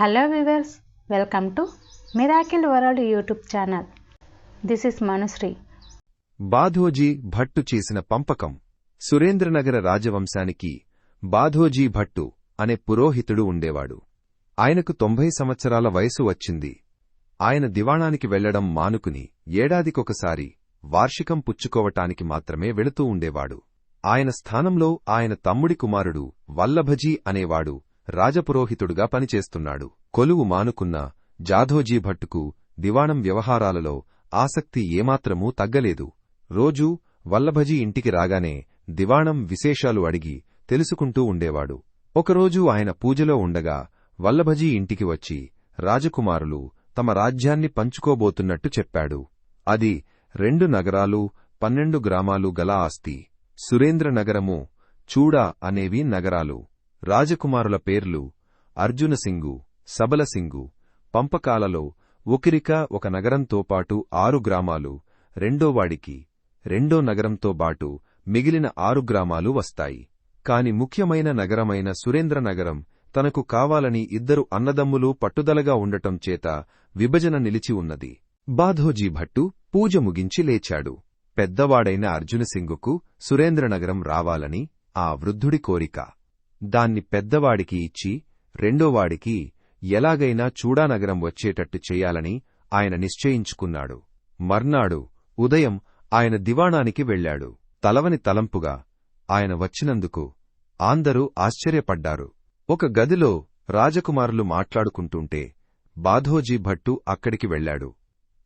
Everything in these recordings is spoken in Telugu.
Hello viewers welcome to miracle world YouTube channel this is Manushri Badhoji Bhattu చేసిన పంపకం సురేంద్రనగర రాజవంశానికి బాధోజీ భట్టు అనే పురోహితుడు ఉండేవాడు. ఆయనకు తొంభై సంవత్సరాల వయసు వచ్చింది. ఆయన దివాణానికి వెళ్ళడం మానుకుని ఏడాదికొకసారి వార్షికం పుచ్చుకోవటానికి మాత్రమే వెళుతూ ఉండేవాడు. ఆయన స్థానంలో ఆయన తమ్ముడి కుమారుడు వల్లభజీ అనేవాడు రాజపురోహితుడుగా పనిచేస్తున్నాడు. కొలువు మానుకున్న జాధోజీ భట్టుకు దివాణం వ్యవహారాలలో ఆసక్తి ఏమాత్రమూ తగ్గలేదు. రోజూ వల్లభజీ ఇంటికి రాగానే దివాణం విశేషాలు అడిగి తెలుసుకుంటూ ఉండేవాడు. ఒకరోజు ఆయన పూజలో ఉండగా వల్లభజీ ఇంటికి వచ్చి రాజకుమారులు తమ రాజ్యాన్ని పంచుకోబోతున్నట్టు చెప్పాడు. అది రెండు నగరాలు పన్నెండు గ్రామాలు గల ఆస్తి. సురేంద్రనగరము చూడా అనేవి నగరాలు. రాజకుమారుల పేర్లు అర్జునసింగు సబలసింగు పంపకాలలో ఒకరిక ఒక నగరంతో పాటు ఆరు గ్రామాలు రెండోవాడికి రెండో నగరంతో బాటు మిగిలిన ఆరు గ్రామాలు వస్తాయి. కాని ముఖ్యమైన నగరమైన సురేంద్రనగరం తనకు కావాలని ఇద్దరు అన్నదమ్ములు పట్టుదలగా ఉండటం చేత విభజన నిలిచి ఉన్నది. బాధోజీ భట్టు పూజ ముగించి లేచాడు. పెద్దవాడైన అర్జునసింగుకు సురేంద్రనగరం రావాలని ఆ వృద్ధుడి కోరిక. దాన్ని పెద్దవాడికి ఇచ్చి రెండోవాడికి ఎలాగైనా చూడానగరం వచ్చేటట్టు చెయ్యాలని ఆయన నిశ్చయించుకున్నాడు. మర్నాడు ఉదయం ఆయన దివాణానికి వెళ్ళాడు తలవని తలంపుగా ఆయన వచ్చినందుకు ఆందరూ ఆశ్చర్యపడ్డారు. ఒక గదిలో రాజకుమారులు మాట్లాడుకుంటుంటే బాధోజీ భట్టు అక్కడికి వెళ్ళాడు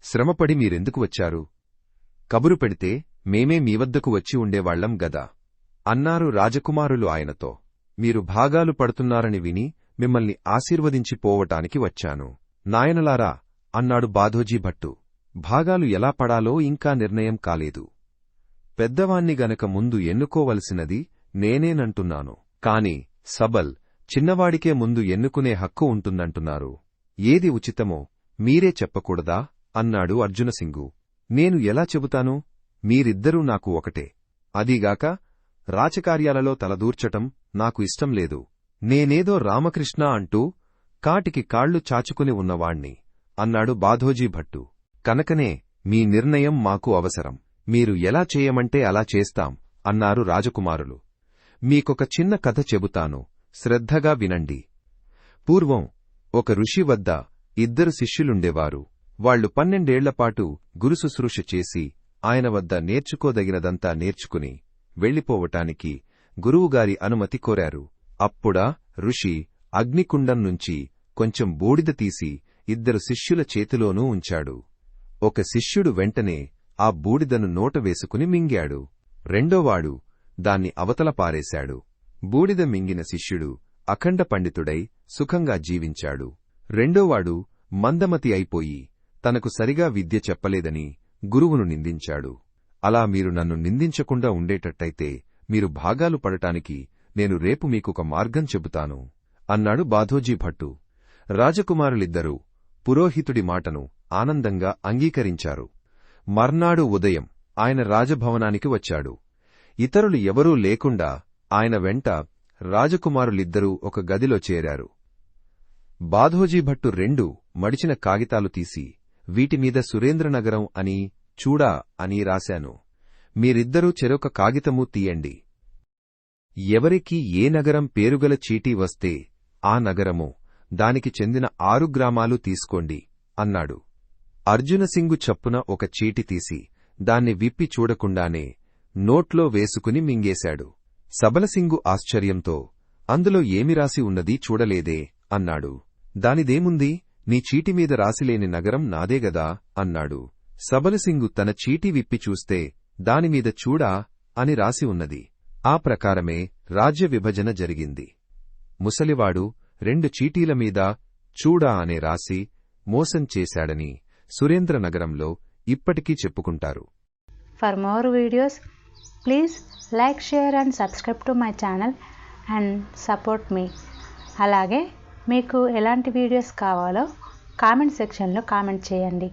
శ్రమపడి మీరెందుకు వచ్చారు? కబురు పెడితే మేమే మీ వద్దకు వచ్చి ఉండేవాళ్ళం గదా? అన్నారు రాజకుమారులు ఆయనతో. మీరు భాగాలు పడుతున్నారని విని మిమ్మల్ని ఆశీర్వదించి పోవటానికి వచ్చాను. నాయనలారా అన్నాడు బాధోజీ భట్టు. భాగాలు ఎలా పడాలో ఇంకా నిర్ణయం కాలేదు. పెద్దవాణ్ణి గనక ముందు ఎన్నుకోవలసినది నేనేనంటున్నాను. కాని సబల్ చిన్నవాడికే ముందు ఎన్నుకునే హక్కు ఉంటుందంటున్నారు. ఏది ఉచితమో మీరే చెప్పకూడదా? అన్నాడు అర్జునసింగు. నేను ఎలా చెబుతాను? మీరిద్దరూ నాకు ఒకటే. అదీగాక రాచకార్యాలలో తలదూర్చటం నాకు ఇష్టం లేదు. నేనేదో రామకృష్ణ అంటూ కాటికి కాళ్ళు చాచుకుని ఉన్నవాణ్ణి అన్నాడు బాధోజీ భట్టు. కనుకనే మీ నిర్ణయం మాకు అవసరం. మీరు ఎలా చేయమంటే అలా చేస్తాం అన్నారు రాజకుమారులు. మీకొక చిన్న కథ చెబుతాను. శ్రద్ధగా వినండి. పూర్వం ఒక ఋషి వద్ద ఇద్దరు శిష్యులుండేవారు. వాళ్ళు పన్నెండేళ్ళపాటు గురుశుశ్రూష చేసి ఆయన వద్ద నేర్చుకోదగినదంతా నేర్చుకుని వెళ్ళిపోవటానికి గురువుగారి అనుమతి కోరారు. అప్పుడా ఋషి అగ్నికుండం నుంచి కొంచెం బూడిద తీసి ఇద్దరు శిష్యుల చేతిలోనూ ఉంచాడు. ఒక శిష్యుడు వెంటనే ఆ బూడిదను నోట వేసుకుని మింగాడు. రెండోవాడు దాన్ని అవతల పారేశాడు. బూడిద మింగిన శిష్యుడు అఖండ పండితుడై సుఖంగా జీవించాడు. రెండోవాడు మందమతి అయిపోయి తనకు సరిగా విద్య చెప్పలేదని గురువును నిందించాడు. అలా మీరు నన్ను నిందించకుండా ఉండేటట్టయితే మీరు భాగాలు పడటానికి నేను రేపు మీకొక మార్గం చెబుతాను అన్నాడు బాధోజీ భట్టు. రాజకుమారులిద్దరూ పురోహితుడి మాటను ఆనందంగా అంగీకరించారు. మర్నాడు ఉదయం ఆయన రాజభవనానికి వచ్చాడు. ఇతరులు ఎవరూ లేకుండా ఆయన వెంట రాజకుమారులిద్దరూ ఒక గదిలో చేరారు. బాధోజీ భట్టు రెండు మడిచిన కాగితాలు తీసి వీటిమీద సురేంద్రనగరం అని చూడా అని రాశాను. మీరిద్దరూ చెరొక కాగితము తీయండి. ఎవరికి ఏ నగరం పేరుగల చీటీ వస్తే ఆ నగరము దానికి చెందిన ఆరు గ్రామాలు తీసుకోండి అన్నాడు. అర్జునసింగు చప్పున ఒక చీటి తీసి దాన్ని విప్పి చూడకుండానే నోట్లో వేసుకుని మింగేశాడు. సబలసింగు ఆశ్చర్యంతో అందులో ఏమి రాసి ఉన్నది చూడలేదే అన్నాడు. దానిదేముంది? నీ చీటిమీద రాసిలేని నగరం నాదేగదా అన్నాడు. సబలసింగు తన చీటి విప్పి చూస్తే దానిమీద చూడా అని రాసి ఉన్నది. ఆ ప్రకారమే రాజ్య విభజన జరిగింది. ముసలివాడు రెండు చీటీల మీద చూడా అనే రాసి మోసం చేశాడని సురేంద్రనగరంలో ఇప్పటికీ చెప్పుకుంటారు. For more videos please like share and subscribe to my channel and support మీ అలాగే మీకు ఎలాంటి వీడియోస్ కావాలో కామెంట్ సెక్షన్లో కామెంట్ చేయండి.